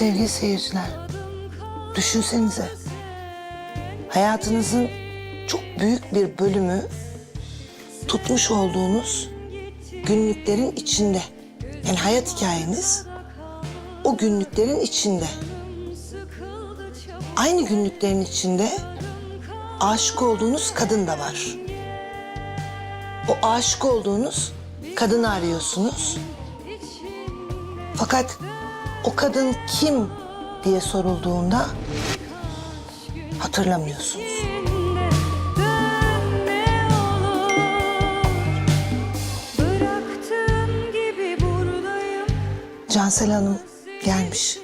Sevgili seyirciler, düşünsenize. Hayatınızın çok büyük bir bölümü tutmuş olduğunuz günlüklerin içinde. Yani hayat hikayeniz o günlüklerin içinde. Aynı günlüklerin içinde aşık olduğunuz kadın da var. O aşık olduğunuz kadını arıyorsunuz. Fakat o kadın kim diye sorulduğunda hatırlamıyorsunuz. Cansel Hanım gelmiş.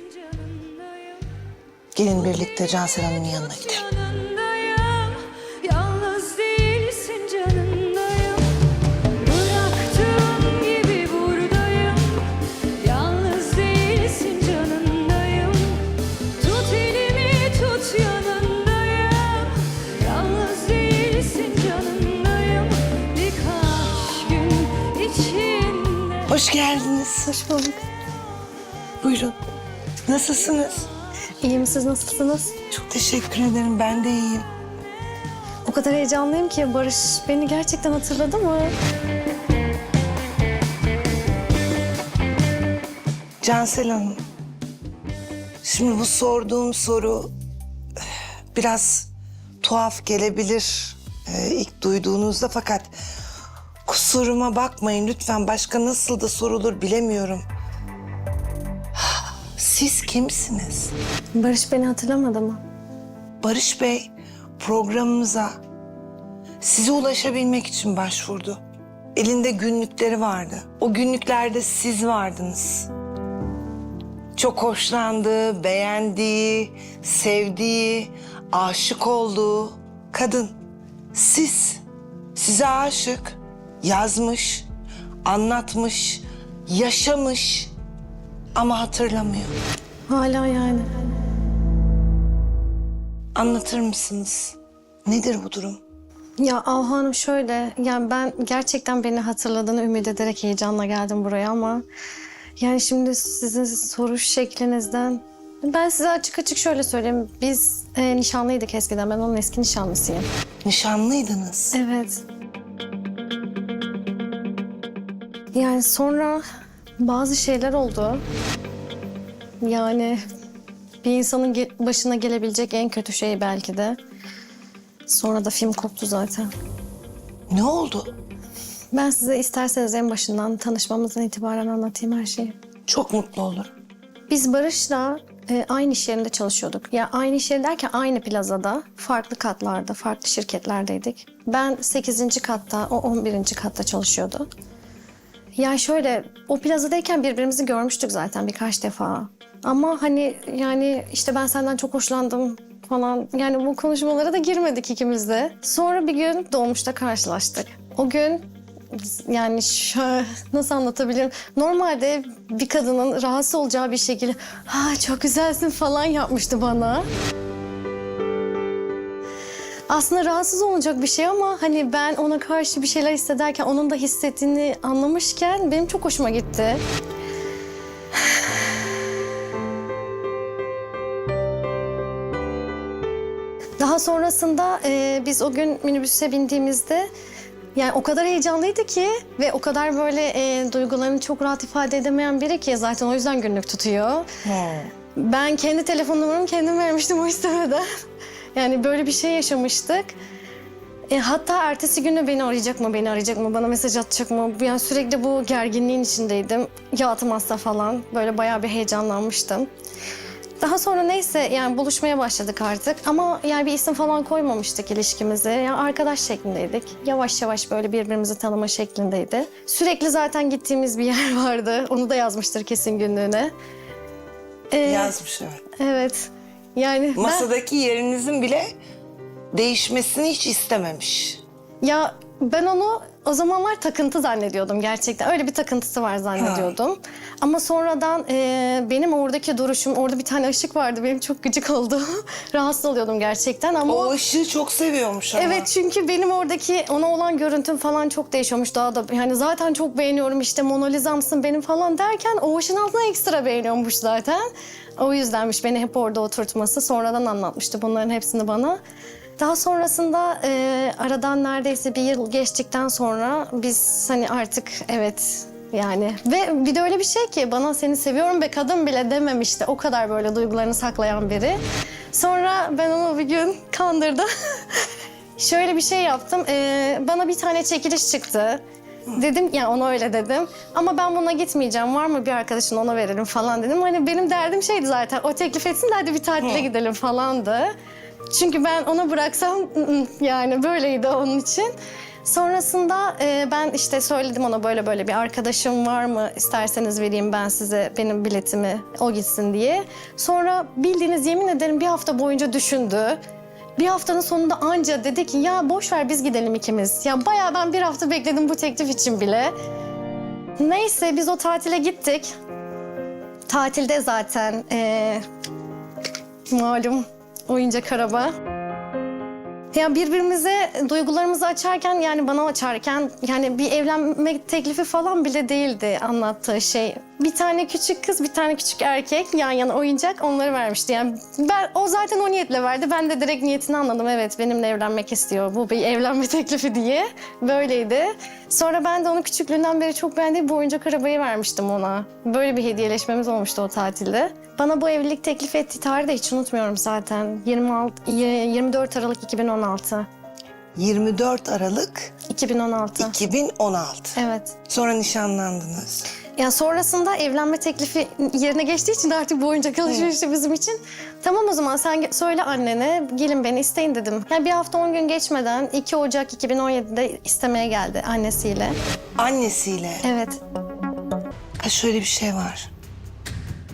Gelin birlikte Cansel Hanım'ın yanına gidelim. Hoş geldiniz. Hoş bulduk. Buyurun. Nasılsınız? İyiyim siz nasılsınız? Çok teşekkür ederim. Ben de iyiyim. O kadar heyecanlıyım ki Barış beni gerçekten hatırladı mı? Cansel Hanım. Şimdi bu sorduğum soru eh, biraz tuhaf gelebilir eh, ilk duyduğunuzda fakat kusuruma bakmayın lütfen başka nasıl da sorulur bilemiyorum. Siz kimsiniz? Barış beni hatırlamadı mı? Barış Bey programımıza size ulaşabilmek için başvurdu. Elinde günlükleri vardı. O günlüklerde siz vardınız. Çok hoşlandığı, beğendiği, sevdiği, aşık olduğu kadın. Siz, size aşık, yazmış, anlatmış, yaşamış ama hatırlamıyor. Hala yani. Anlatır mısınız? Nedir bu durum? Ya Ahu Hanım şöyle, yani ben gerçekten beni hatırladığını ümit ederek heyecanla geldim buraya ama... Yani şimdi sizin soru şeklinizden... Ben size açık açık şöyle söyleyeyim. Biz e, nişanlıydık eskiden. Ben onun eski nişanlısıyım. Nişanlıydınız. Evet. Yani sonra bazı şeyler oldu. Yani bir insanın ge- başına gelebilecek en kötü şey belki de. Sonra da film koptu zaten. Ne oldu? Ben size isterseniz en başından tanışmamızdan itibaren anlatayım her şeyi. Çok mutlu olurum. Biz Barış'la e, aynı iş yerinde çalışıyorduk. Ya aynı iş yeri derken aynı plazada, farklı katlarda, farklı şirketlerdeydik. Ben 8. katta, o 11. katta çalışıyordu. Ya şöyle, o plazadayken birbirimizi görmüştük zaten birkaç defa. Ama hani yani işte ben senden çok hoşlandım falan. Yani bu konuşmalara da girmedik ikimiz de. Sonra bir gün dolmuşta karşılaştık. O gün yani şö- nasıl anlatabilirim? Normalde bir kadının rahatsız olacağı bir şekilde ha çok güzelsin falan yapmıştı bana. Aslında rahatsız olacak bir şey ama hani ben ona karşı bir şeyler hissederken onun da hissettiğini anlamışken benim çok hoşuma gitti. Daha sonrasında e, biz o gün minibüse bindiğimizde yani o kadar heyecanlıydı ki ve o kadar böyle e, duygularını çok rahat ifade edemeyen biri ki zaten o yüzden günlük tutuyor. Ben kendi telefon numaramı kendim vermiştim o istemeden. Yani böyle bir şey yaşamıştık. E, hatta ertesi günü beni arayacak mı, beni arayacak mı, bana mesaj atacak mı? Yani sürekli bu gerginliğin içindeydim. Ya atmazsa falan böyle bayağı bir heyecanlanmıştım. Daha sonra neyse yani buluşmaya başladık artık ama yani bir isim falan koymamıştık ilişkimize. Yani arkadaş şeklindeydik. Yavaş yavaş böyle birbirimizi tanıma şeklindeydi. Sürekli zaten gittiğimiz bir yer vardı. Onu da yazmıştır kesin günlüğüne. Ee, Yazmış evet. Evet. Yani Masadaki yerinizin bile değişmesini hiç istememiş. Ya ben onu o zamanlar takıntı zannediyordum gerçekten. Öyle bir takıntısı var zannediyordum. Ama sonradan e, benim oradaki duruşum, orada bir tane ışık vardı. Benim çok gıcık oldu. Rahatsız oluyordum gerçekten ama... O ışığı çok seviyormuş ama. Evet çünkü benim oradaki ona olan görüntüm falan çok değişiyormuş daha da. Yani zaten çok beğeniyorum işte Mona Lisa'msın benim falan derken o ışın altına ekstra beğeniyormuş zaten. O yüzdenmiş beni hep orada oturtması. Sonradan anlatmıştı bunların hepsini bana. Daha sonrasında e, aradan neredeyse bir yıl geçtikten sonra biz hani artık evet yani ve bir de öyle bir şey ki bana seni seviyorum be kadın bile dememişti. O kadar böyle duygularını saklayan biri. Sonra ben onu bir gün kandırdım. Şöyle bir şey yaptım. Ee, bana bir tane çekiliş çıktı. Dedim ya ona öyle dedim. Ama ben buna gitmeyeceğim. Var mı bir arkadaşın ona verelim falan dedim. Hani benim derdim şeydi zaten. O teklif etsin de hadi bir tatile gidelim falandı. Çünkü ben ona bıraksam yani böyleydi onun için. Sonrasında e, ben işte söyledim ona böyle böyle bir arkadaşım var mı isterseniz vereyim ben size benim biletimi o gitsin diye. Sonra bildiğiniz yemin ederim bir hafta boyunca düşündü. Bir haftanın sonunda anca dedi ki ya boş ver biz gidelim ikimiz. Ya bayağı ben bir hafta bekledim bu teklif için bile. Neyse biz o tatile gittik. Tatilde zaten eee, malum oyuncak araba. Ya birbirimize duygularımızı açarken yani bana açarken yani bir evlenme teklifi falan bile değildi anlattığı şey. Bir tane küçük kız, bir tane küçük erkek yan yana oyuncak onları vermişti. Yani ben o zaten o niyetle verdi. Ben de direkt niyetini anladım. Evet benimle evlenmek istiyor. Bu bir evlenme teklifi diye. Böyleydi. Sonra ben de onun küçüklüğünden beri çok beğendiği bu oyuncak arabayı vermiştim ona. Böyle bir hediyeleşmemiz olmuştu o tatilde. Bana bu evlilik teklif ettiği tarihi de hiç unutmuyorum zaten. 26, 24 Aralık 2016. 24 Aralık 2016. 2016. Evet. Sonra nişanlandınız. Ya sonrasında evlenme teklifi yerine geçtiği için de artık bu oyuncak alışverişi bizim için. Tamam o zaman sen söyle annene gelin beni isteyin dedim. Yani bir hafta 10 gün geçmeden 2 Ocak 2017'de istemeye geldi annesiyle. Annesiyle. Evet. Ha şöyle bir şey var.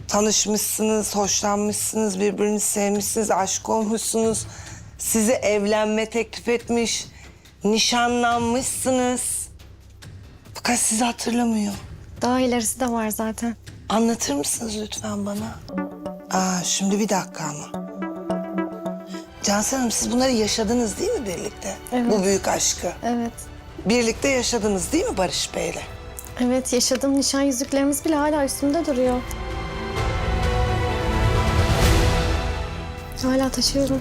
Tanışmışsınız, hoşlanmışsınız, birbirinizi sevmişsiniz, aşık olmuşsunuz. Size evlenme teklif etmiş, nişanlanmışsınız. Fakat sizi hatırlamıyor. Daha ilerisi de var zaten. Anlatır mısınız lütfen bana? Aa, şimdi bir dakika ama. Cansel Hanım siz bunları yaşadınız değil mi birlikte? Evet. Bu büyük aşkı. Evet. Birlikte yaşadınız değil mi Barış Bey'le? Evet yaşadım. Nişan yüzüklerimiz bile hala üstümde duruyor. Hala taşıyorum.